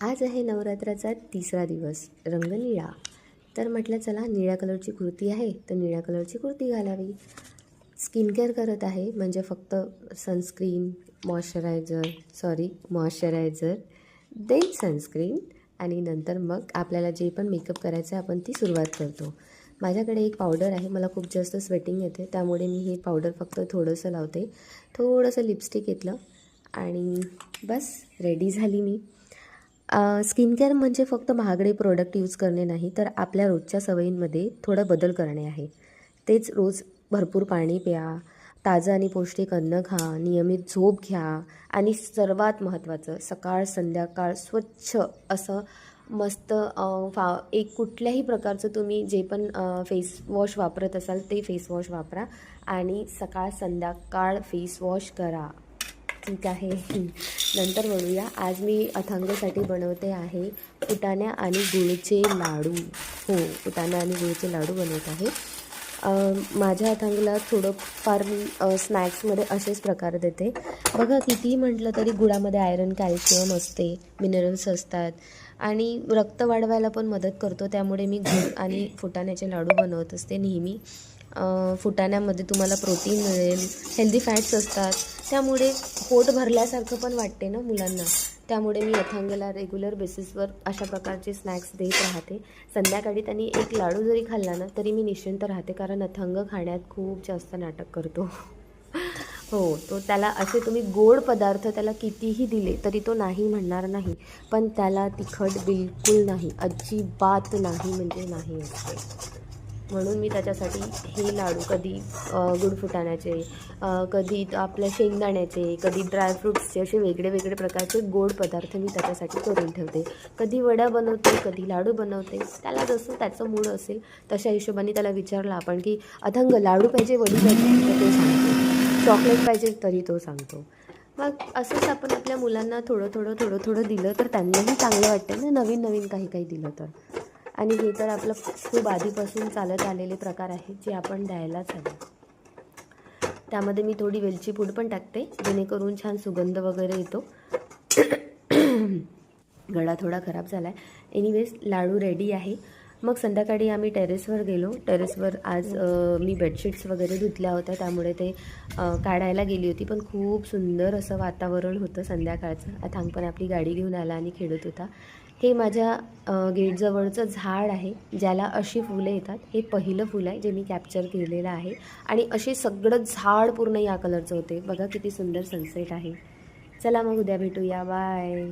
आज आहे नवरात्राचा तिसरा दिवस रंग निळा तर म्हटलं चला निळ्या कलरची कुर्ती आहे तर निळ्या कलरची कुर्ती घालावी. स्किन केअर करत आहे म्हणजे फक्त sunscreen moisturiser sorry moisturiser then sunscreen आणि नंतर मग आपल्याला जे पण मेकअप करायचं आहे आपण ती सुरुवात करतो. माझ्याकडे एक पावडर आहे मला खूप जास्त स्वेटिंग येते त्यामुळे मी हे पावडर फक्त थोडंसं लावते. थोडंसं लिपस्टिक घेतलं आणि बस रेडी झाली मी. स्किन केअर म्हणजे फक्त महागडे प्रोडक्ट यूज करणे नाही तर आपल्या रोजच्या सवयींमध्ये थोडा बदल करणे आहे. तेच रोज भरपूर पाणी प्या ताजं आणि पौष्टिक अन्न खा नियमित झोप घ्या आणि सर्वात महत्त्वाचं सकाळ संध्याकाळ स्वच्छ असं मस्त फा एक कुठल्याही प्रकारचं तुम्ही जे पण फेस वॉश वापरत असाल ते फेस वॉश वापरा आणि सकाळ संध्याकाळ फेस वॉश करा. ठीक आहे. नंतर बनवूया आज मी अथांगसाठी बनवते आहे फुटाण्या आणि गुळचे लाडू. हो फुटाण्या आणि गुळचे लाडू बनवत आहे. माझ्या अथांगला थोडं फार मी स्नॅक्समध्ये असेच प्रकार देते. बघा कितीही म्हटलं तरी गुळामध्ये आयरन कॅल्शियम असते मिनरल्स असतात. आणि रक्त वाढवायला पण मदत करतो. त्यामुळे मी गुळ आणि फुटाण्याचे लाडू बनवत असते नेहमी. फुटाण्यामध्ये तुम्हाला प्रोटीन मिळेल हेल्दी फॅट्स असतात. त्यामुळे पोट भरल्यासारखं पण वाटते ना मुलांना. त्यामुळे मी अथांगला रेग्युलर बेसिसवर अशा प्रकारचे स्नॅक्स देत राहते. संध्याकाळी त्यांनी एक लाडू जरी खाल्ला ना तरी मी निश्चिंत राहते. कारण अथंग खाण्यात खूप जास्त नाटक करतो. हो तो त्याला असे तुम्ही गोड पदार्थ त्याला कितीही दिले तरी तो नाही म्हणणार नाही. पण त्याला तिखट बिलकुल नाही. अजिबात नाही म्हणजे नाही असते. म्हणून मी त्याच्यासाठी हे लाडू कधी गुडफुटाण्याचे कधी आपल्या शेंगदाण्याचे कधी ड्रायफ्रुट्सचे असे वेगळे वेगळे प्रकारचे गोड पदार्थ मी त्याच्यासाठी करून ठेवते. कधी वड्या बनवते कधी लाडू बनवते. त्याला जसं त्याचं मूड असेल तशा हिशोबाने त्याला विचारलं आपण की अथंग लाडू पाहिजे वडी पाहिजे? तर तो सांगतो. चॉकलेट पाहिजे तरी तो सांगतो. मग असंच आपण आपल्या मुलांना थोडं थोडं थोडं थोडं दिलं तर त्यांनाही चांगलं वाटतं ना नवीन नवीन काही काही दिलं तर. आणि हे तर आपलं खूप आधीपासून चालत आलेले प्रकार आहेत जे आपण द्यायलाच हवे. त्यामध्ये मी थोडी वेलची पूड पण टाकते जेणेकरून छान सुगंध वगैरे येतो. गळा थोडा खराब झाला आहे एनिवेज लाडू रेडी आहे. मग संध्याकाळी आम्ही टेरेसवर गेलो. टेरेसवर आज मी बेडशीट्स वगैरे धुतल्या होत्या. त्यामुळे ते काढायला गेली होती. पण खूप सुंदर असं वातावरण होतं संध्याकाळचं. अथांग पण आपली गाडी घेऊन आला आणि खेळत होता. हे माझ्या गेटजवळचं झाड आहे ज्याला अशी फुलं येतात. हे पहिलं फुलं आहे जे मी कॅप्चर केलेलं आहे. आणि असे सगळं झाड पूर्ण या कलरचं होते. बघा किती सुंदर सनसेट आहे. चला मग उद्या भेटूया. बाय